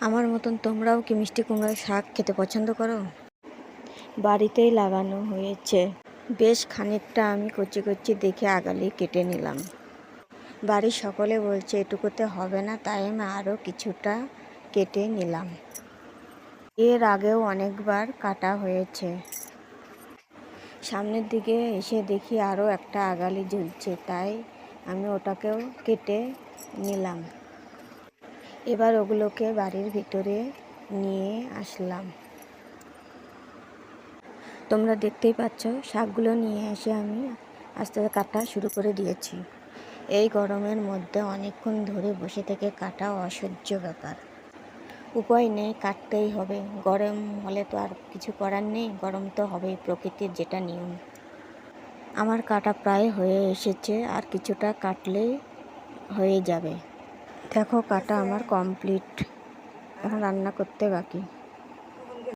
আমার মতন তোমরাও কি মিষ্টি কুমড়ার শাক খেতে পছন্দ করো? বাড়িতেই লাগানো হয়েছে। বেশ খানিকটা আমি কচি কচি দেখে আগালি কেটে নিলাম। বাড়ির সকলে বলছে, এটুকুতে হবে না। তাই আমি আরও কিছুটা কেটে নিলাম। এর আগেও অনেকবার কাটা হয়েছে। সামনের দিকে এসে দেখি আরও একটা আগালি ঝুলছে তাই আমি ওটাকেও কেটে নিলাম। এবার ওগুলোকে বাড়ির ভিতরে নিয়ে আসলাম। তোমরা দেখতেই পাচ্ছ, শাকগুলো নিয়ে এসে আমি আস্তে আস্তে কাটা শুরু করে দিয়েছি। এই গরমের মধ্যে অনেকক্ষণ ধরে বসে থেকে কাটা অসহ্য ব্যাপার। উপায় নেই, কাটতেই হবে। গরম হলে তো আর কিছু করার নেই, গরম তো হবেই, প্রকৃতির যেটা নিয়ম। আমার কাটা প্রায় হয়ে এসেছে, আর কিছুটা কাটলেই হয়ে যাবে। দেখো কাটা আমার কমপ্লিট এখন রান্না করতে বাকি।